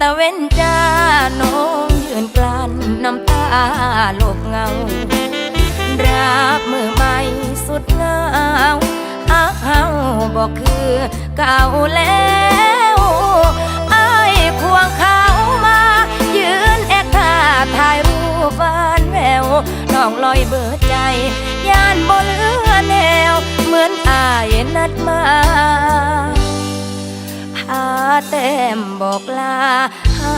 ตะเว้นจ้าน้องยืนกลั้นน้ำตาโลบเงา รับมือใหม่สุดเงาอ้าวบอกคือเก่าแล้วไอ้ายควงเขามา ยืนแอคท่าถ่ายรูปวานแววน้องลอยเบิดใจยา แต้มบอกลาหา